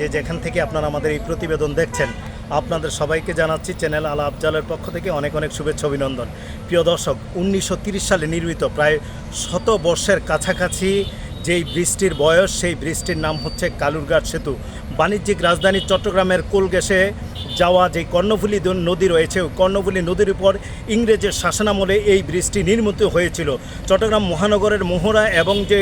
যে যেখান থেকে আপনারা আমাদের এই প্রতিবেদন দেখছেন, আপনাদের সবাইকে জানাচ্ছি চ্যানেল আলা আফজালের পক্ষ থেকে অনেক অনেক শুভেচ্ছা, অভিনন্দন। প্রিয় দর্শক, উনিশশো সালে নির্মিত প্রায় শত বর্ষের কাছাকাছি যেই বৃষ্টির বয়স, সেই বৃষ্টির নাম হচ্ছে কালুরঘাট সেতু। বাণিজ্যিক রাজধানী চট্টগ্রামের কোলগেসে যাওয়া যে কর্ণফুলী নদী রয়েছে কর্ণফুলী নদীর উপর ইংরেজের শাসনামলে এই বৃষ্টি নির্মিত হয়েছিল। চট্টগ্রাম মহানগরের মোহরা এবং যে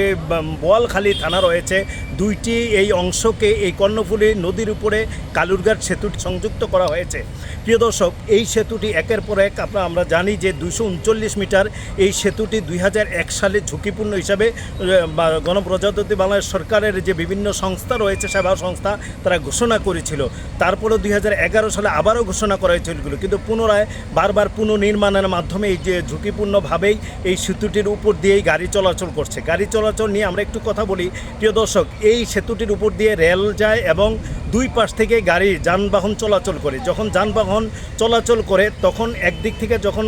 বোয়ালখালী থানা রয়েছে, দুইটি এই অংশকে এই কর্ণফুলী নদীর উপরে কালুরঘাট সেতুটি সংযুক্ত করা হয়েছে। প্রিয় দর্শক, এই সেতুটি একের পর এক আপনারা, আমরা জানি যে দুশো উনচল্লিশ মিটার এই সেতুটি দুই হাজার এক সালে ঝুঁকিপূর্ণ হিসাবে গণপ্রজাতন্ত্রী বাংলাদেশ সরকারের যে বিভিন্ন সংস্থা রয়েছে, সেবা সংস্থা, তারা ঘোষণা করেছিল। তারপরে দুই হাজার এগারো সালে আবারও ঘোষণা করা হয়েছিল। কিন্তু পুনরায় বারবার পুনর্নির্মাণের মাধ্যমে এই যে ঝুঁকিপূর্ণভাবেই এই সেতুটির উপর দিয়েই গাড়ি চলাচল করছে গাড়ি চলাচল নিয়ে আমরা একটু কথা বলি প্রিয় দর্শক, এই সেতুটির উপর দিয়ে রেল যায় এবং দুই পাশ থেকে গাড়ি যানবাহন চলাচল করে। যখন যানবাহন চলাচল করে, তখন একদিক থেকে যখন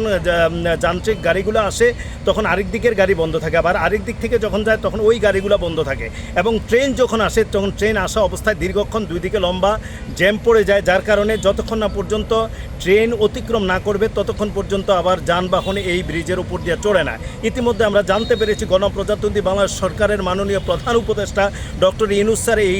যান্ত্রিক গাড়িগুলো আসে, তখন আরেক দিকের গাড়ি বন্ধ থাকে। আবার আরেক দিক থেকে যখন যায়, তখন ওই গাড়িগুলো বন্ধ থাকে। এবং ট্রেন যখন আসে, তখন ট্রেন আসা অবস্থায় দীর্ঘক্ষণ দুই দিকে লম্বা জ্যাম পড়ে যায়, যার কারণে যতক্ষণ না পর্যন্ত ট্রেন অতিক্রম না করবে, ততক্ষণ পর্যন্ত আবার যানবাহন এই ব্রিজের উপর দিয়ে চড়ে না। ইতিমধ্যে আমরা জানতে পেরেছি, গণপ্রজাতন্ত্রী বাংলাদেশ সরকারের মাননীয় প্রধান উপদেষ্টা ডক্টর ইনুস স্যার এই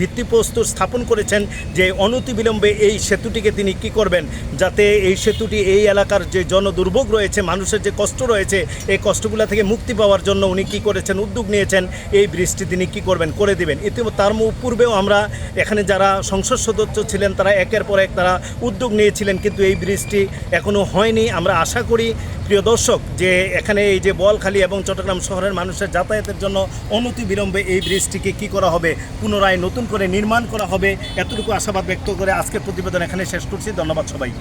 ভিত্তিপ্রস্তর স্থাপন করেছেন যে অনতিবিলম্বে এই সেতুটিকে তিনি কি করবেন, যাতে এই সেতুটি এই এলাকার যে জনদুর্ভোগ রয়েছে, মানুষের যে কষ্ট রয়েছে, এই কষ্টগুলো থেকে মুক্তি পাওয়ার জন্য উনি কি করেছেন, উদ্যোগ নিয়েছেন, এই বৃষ্টি তিনি কি করবেন, করে দিবেন। ইতিমধ্যে তার পূর্বেও আমরা এখানে যারা সংসদ সদস্য ছিলেন, তারা একের পর এক তারা উদ্যোগ নিয়েছিলেন, কিন্তু এই বৃষ্টি এখনও হয়নি। আমরা আশা করি, প্রিয় দর্শক, যে এখানে এই যে বলখালি এবং চট্টগ্রাম শহরের মানুষের যাতায়াতের জন্য অনতি বিলম্বে এই ব্রিজটিকে কি করা হবে, পুনরায় নতুন করে নির্মাণ করা হবে। এতটুকু আশাবাদ ব্যক্ত করে আজকের প্রতিবেদন এখানে শেষ করছি। ধন্যবাদ সবাই